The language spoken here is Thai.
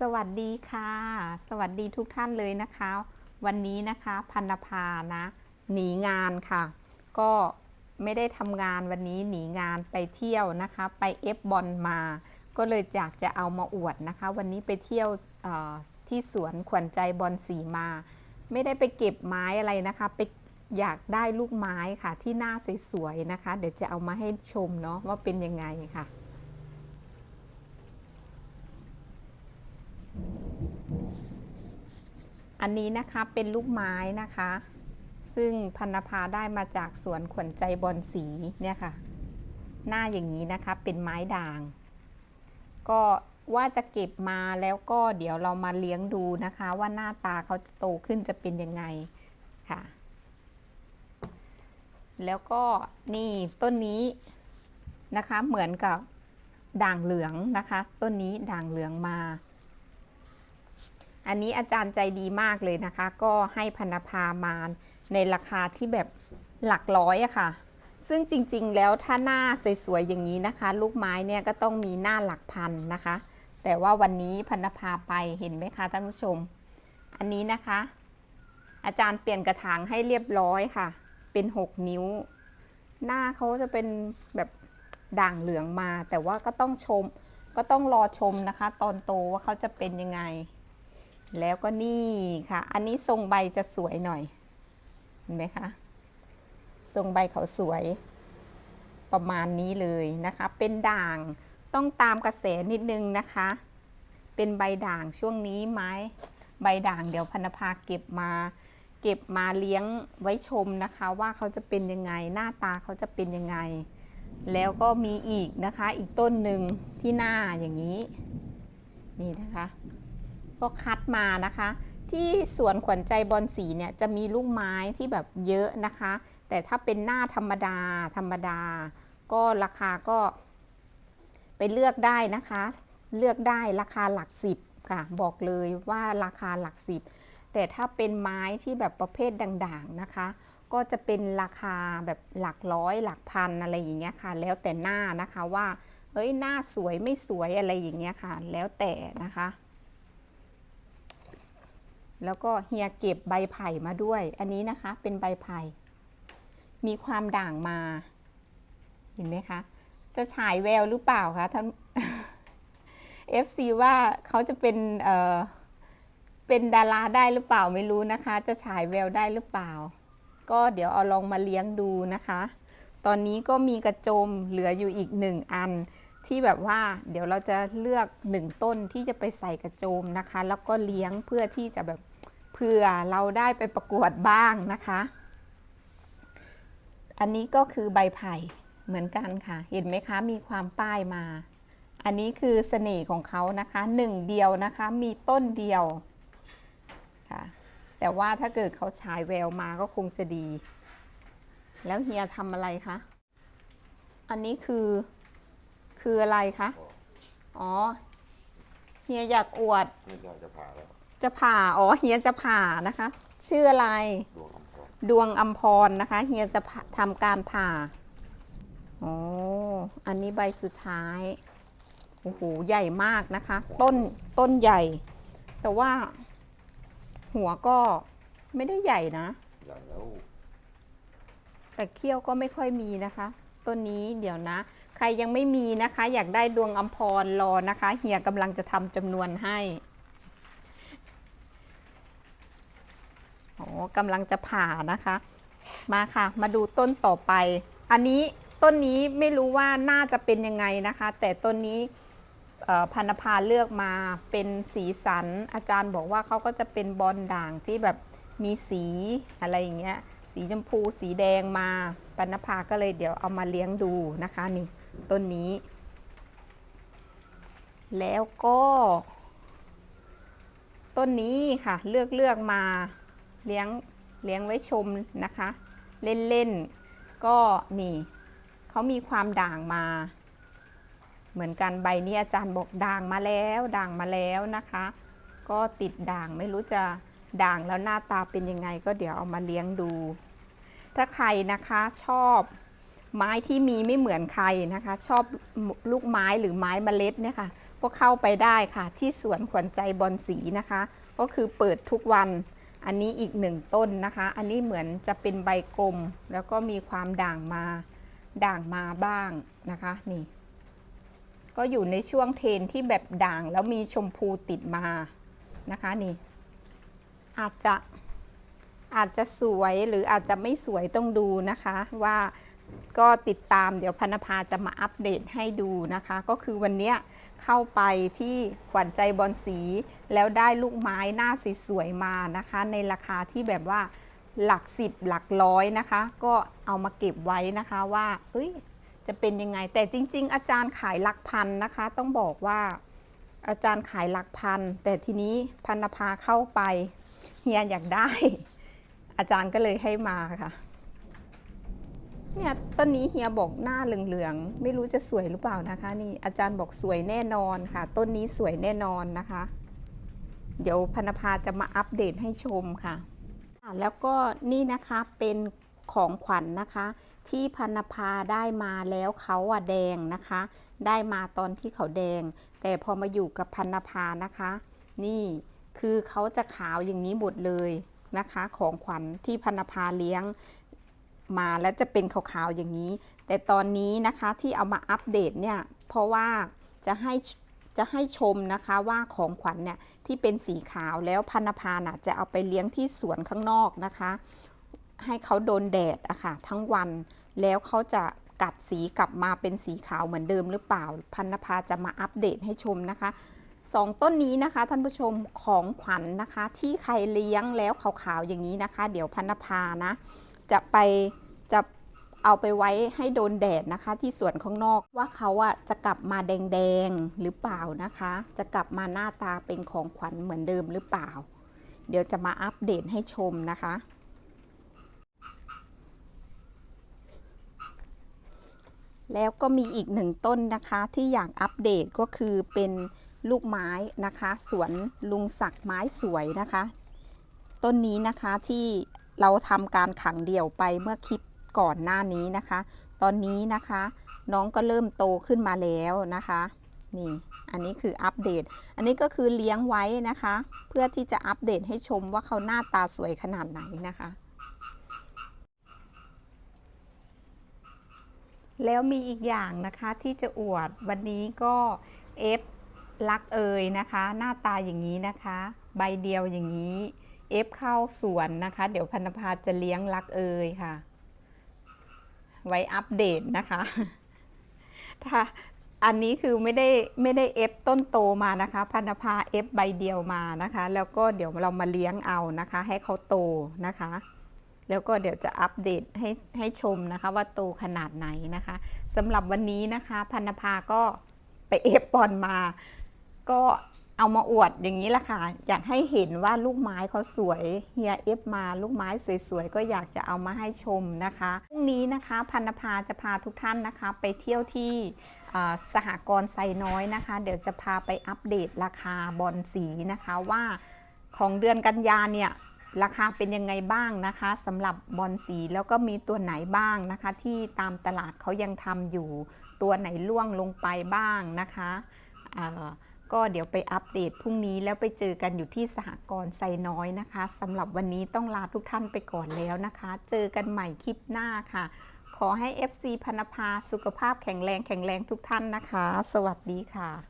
สวัสดีค่ะ สวัสดีทุกท่านเลยนะคะ วันนี้นะคะพันธภานะ หนีงานค่ะ ก็ไม่ได้ทำงานวันนี้หนีงานไปเที่ยวนะคะ ไปเอฟบอลมา ก็เลยอยากจะเอามาอวดนะคะ วันนี้ไปเที่ยวที่สวนขวัญใจบอลสีมา ไม่ได้ไปเก็บไม้อะไรนะคะไปอยากได้ลูกไม้ค่ะที่หน้าสวยๆนะคะ เดี๋ยวจะเอามาให้ชมเนาะว่าเป็นยังไงค่ะ อันนี้นะคะเป็นลูกไม้นะคะ ซึ่งพันภาได้มาจากสวนขวัญใจบอนสีเนี่ยค่ะ หน้าอย่างนี้นะคะเป็นไม้ด่าง ก็ว่าจะเก็บมาแล้วก็เดี๋ยวเรามาเลี้ยงดูนะคะ ว่าหน้าตาเขาจะโตขึ้นจะเป็นยังไงค่ะ แล้วก็นี่ต้นนี้นะคะเหมือนกับด่างเหลืองนะคะ ต้นนี้ด่างเหลืองมา อันนี้อาจารย์ใจดีมากเลยนะคะ ก็ให้พันธพามานในราคาที่แบบหลักร้อยอะค่ะ ซึ่งจริงๆ แล้วถ้าหน้าสวยๆ อย่างนี้นะคะ ลูกไม้เนี่ยก็ต้องมีหน้าหลักพันนะคะ แต่ว่าวันนี้พันธพาไปเห็นไหมคะท่านผู้ชม อันนี้นะคะ อาจารย์เปลี่ยนกระถางให้เรียบร้อยค่ะ เป็น 6 นิ้ว หน้าเขาจะเป็นแบบด่างเหลืองมา แต่ว่าก็ต้องชม ก็ต้องรอชมนะคะ ตอนโตว่าเขาจะเป็นยังไง แล้วก็นี่ค่ะ อันนี้ทรงใบจะสวยหน่อย เห็นไหมคะ ทรงใบเขาสวย ประมาณนี้เลยนะคะ เป็นด่างต้องตามกระแสนิดนึงนะคะ เป็นใบด่างช่วงนี้ไม้ใบด่างเดี๋ยวพนภาเก็บมา เก็บมาเลี้ยงไว้ชมนะคะ ว่าเขาจะเป็นยังไงหน้าตาเขาจะเป็นยังไง แล้วก็มีอีกนะคะ อีกต้นหนึ่งที่หน้าอย่างนี้ นี่นะคะ ก็คัดมานะคะ ที่สวนขวัญใจบอลสีเนี่ยจะมีลูกไม้ที่แบบเยอะนะคะ แต่ถ้าเป็นหน้าธรรมดาธรรมดา ก็ราคาก็ไปเลือกได้นะคะ เลือกได้ราคาหลักสิบค่ะ บอกเลยว่าราคาหลักสิบแต่ถ้าเป็นไม้ที่แบบประเภทด่างๆนะคะ ก็จะเป็นราคาแบบหลักร้อยหลักพันอะไรอย่างเงี้ยค่ะ แล้วแต่หน้านะคะว่าเฮ้ยหน้าสวยไม่สวยอะไรอย่างเงี้ยค่ะ แล้วแต่นะคะ แล้วก็เฮียเก็บใบไผ่มาด้วย อันนี้นะคะเป็นใบไผ่ มีความด่างมา เห็นไหมคะ จะฉายแววหรือเปล่าคะท่าน FC ว่าเขาจะเป็นเอ่อเป็นดาราได้หรือเปล่าไม่รู้นะคะ จะฉายแววได้หรือเปล่า ก็เดี๋ยวเอาลองมาเลี้ยงดูนะคะ ตอนนี้ก็มีกระโจมเหลืออยู่อีกหนึ่งอันที่แบบว่าเดี๋ยวเราจะเลือกหนึ่งต้นที่จะไปใส่กระโจมนะคะ แล้วก็เลี้ยงเพื่อที่จะแบบ เผื่อเราได้ไปประกวดบ้างนะคะ อันนี้ก็คือใบไผ่เหมือนกันค่ะ เห็นไหมคะ มีความป้ายมา อันนี้คือเสน่ห์ของเขานะคะหนึ่งเดียวนะคะ มีต้นเดียวค่ะแต่ว่าถ้าเกิดเขาฉายแววมาก็คงจะดี แล้วเฮียทำอะไรคะ อันนี้คือคืออะไรคะ อ๋อ เฮียอยากอวดไม่อยากจะผ่าแล้ว จะผ่าอ๋อเฮียจะผ่านะคะ ชื่ออะไร ดวงอำพรดวงอัมพรนะคะ เฮียจะผ่าทำการผ่าอ๋ออันนี้ใบสุดท้ายโอ้โหใหญ่มากนะคะ ต้นต้นใหญ่ แต่ว่า หัวก็ไม่ได้ใหญ่นะ ใหญ่แล้วแต่เขี้ยวก็ไม่ค่อยมีนะคะ ต้นนี้เดี๋ยวนะ ใครยังไม่มีนะคะ อยากได้ดวงอัมพรรอนะคะ เฮียกำลังจะทำจำนวนให้ โอ้กำลังจะผ่านะคะ มาค่ะ มาดูต้นต่อไป อันนี้ต้นนี้ไม่รู้ว่าน่าจะเป็นยังไงนะคะ แต่ต้นนี้พันธพาเลือกมาเป็นสีสัน อาจารย์บอกว่าเขาก็จะเป็นบอลด่างที่แบบมีสีอะไรอย่างเงี้ย สีชมพูสีแดงมาปันภาก็เลยเดี๋ยวเอามาเลี้ยงดูนะคะนี่ต้นนี้ แล้วก็ ต้นนี้ค่ะเลือกเลือกมา เลี้ยงเลี้ยงไว้ชมนะคะเล่นเล่นๆ ก็นี่เขามีความด่างมา เหมือนกันใบนี้อาจารย์บอกด่างมาแล้วด่างมาแล้วนะคะ ก็ติดด่างไม่รู้จะด่างแล้วหน้าตาเป็นยังไงก็เดี๋ยวเอามาเลี้ยงดู ถ้าใครนะคะชอบไม้ที่มีไม่เหมือนใครนะคะ ชอบลูกไม้หรือไม้เมล็ดเนี่ยค่ะก็เข้าไปได้ค่ะที่สวนขวัญใจบอลสีนะคะ ก็คือเปิดทุกวัน อันนี้อีกหนึ่งต้นนะคะ อันนี้เหมือนจะเป็นใบกลม แล้วก็มีความด่างมาด่างมาบ้างนะคะนี่ ก็อยู่ในช่วงเทนที่แบบด่างแล้วมีชมพูติดมานะคะนี่อาจจะอาจจะสวยหรืออาจจะไม่สวยต้องดูนะคะว่า ก็ติดตามเดี๋ยวพนภาจะมาอัปเดตให้ดูนะคะ ก็คือวันนี้เข้าไปที่ขวัญใจบอลสี แล้วได้ลูกไม้หน้าสวยๆมานะคะ ในราคาที่แบบว่าหลักสิบหลักร้อยนะคะ ก็เอามาเก็บไว้นะคะว่าเอ้ยจะเป็นยังไง แต่จริง ๆ อาจารย์ขายหลักพันนะคะ ต้องบอกว่าอาจารย์ขายหลักพัน แต่ทีนี้พันภาเข้าไปเฮียอยากได้ อาจารย์ก็เลยให้มาค่ะ เนี่ยต้นนี้เฮียบอกหน้าเหลืองๆ ไม่รู้จะสวยหรือเปล่านะคะ นี่อาจารย์บอกสวยแน่นอนค่ะ ต้นนี้สวยแน่นอนนะคะ เดี๋ยวพนภาจะมาอัปเดตให้ชมค่ะ แล้วก็นี่นะคะเป็นของขวัญนะคะ ที่พันภาได้มาแล้วเขาอะแดงนะคะ ได้มาตอนที่เขาแดง แต่พอมาอยู่กับพันภานะคะ นี่คือเขาจะขาวอย่างนี้หมดเลยนะคะ ของขวัญที่พันภาเลี้ยง มาแล้วจะเป็นขาวๆอย่างนี้ แต่ตอนนี้นะคะที่เอามาอัปเดตเนี่ยเพราะว่าจะให้จะให้ชมนะคะว่าของขวัญเนี่ยที่เป็นสีขาวแล้วพันภาน่ะจะเอาไปเลี้ยงที่สวนข้างนอกนะคะ ให้เขาโดนแดดอะค่ะทั้งวันแล้วเขาจะกัดสีกลับมาเป็นสีขาวเหมือนเดิมหรือเปล่า พันนภาจะมาอัปเดตให้ชมนะคะสองต้นนี้นะคะท่านผู้ชมของขวัญนนะคะ ที่ใครเลี้ยงแล้วขาวๆอย่างนี้นะคะ เดี๋ยวพันนภานะ จะไป เอาไปไว้ให้โดนแดดนะคะ ที่สวนข้างนอกว่าเขาอะจะกลับมาแดงๆหรือเปล่านะคะ จะกลับมาหน้าตาเป็นของขวัญเหมือนเดิมหรือเปล่า เดี๋ยวจะมาอัปเดตให้ชมนะคะ แล้วก็มีอีกหนึ่งต้นนะคะที่อยากอัปเดตก็คือเป็นลูกไม้นะคะ สวนลุงศักดิ์ไม้สวยนะคะ ต้นนี้นะคะที่เราทำการขังเดี่ยวไปเมื่อคลิป ก่อนหน้านี้นะคะ ตอนนี้นะคะ น้องก็เริ่มโตขึ้นมาแล้วนะคะ นี่ อันนี้คืออัปเดต อันนี้ก็คือเลี้ยงไว้นะคะ เพื่อที่จะอัปเดตให้ชมว่าเขาหน้าตาสวยขนาดไหนนะคะแล้วมีอีกอย่างนะคะที่จะอวดวันนี้ก็เอฟลักเอยนะคะ หน้าตาอย่างนี้นะคะ ใบเดียวอย่างนี้เอฟเข้าสวนนะคะ เดี๋ยวพันธพาจะเลี้ยงลักเอยค่ะ ไว้อัปเดตนะคะถ้าอันนี้คือไม่ได้ไม่ได้เอฟต้นโตมานะคะ พันธพาเอฟใบเดียวมานะคะ แล้วก็เดี๋ยวเรามาเลี้ยงเอานะคะ ให้เขาโตนะคะ แล้วก็เดี๋ยวจะอัปเดตให้ให้ชมนะคะ ว่าโตขนาดไหนนะคะสำหรับวันนี้นะคะ พันธภาก็ไปเอฟบอลมา ก็ เอามาอวดอย่างนี้แหละค่ะ อยากให้เห็นว่าลูกไม้เขาสวยเฮียเอฟมาลูกไม้สวยๆ ก็อยากจะเอามาให้ชมนะคะพรุ่งนี้นะคะพันธภาจะพาทุกท่านนะคะ ไปเที่ยวที่สหกรณ์ไซน้อยนะคะ เดี๋ยวจะพาไปอัปเดตราคาบอลสีนะคะว่าของเดือนกันยาเนี่ยราคาเป็นยังไงบ้างนะคะสำหรับบอลสีแล้วก็มีตัวไหนบ้างนะคะ ที่ตามตลาดเขายังทำอยู่ ตัวไหนล่วงลงไปบ้างนะคะ ก็เดี๋ยวไปอัปเดตพรุ่งนี้แล้วไปเจอกันอยู่ที่สหกรณ์ไซน้อยนะคะสำหรับวันนี้ต้องลาทุกท่านไปก่อนแล้วนะคะ เจอกันใหม่คลิปหน้าค่ะ ขอให้ FC พนภาสุขภาพแข็งแรงแข็งแรงทุกท่านนะคะ สวัสดีค่ะ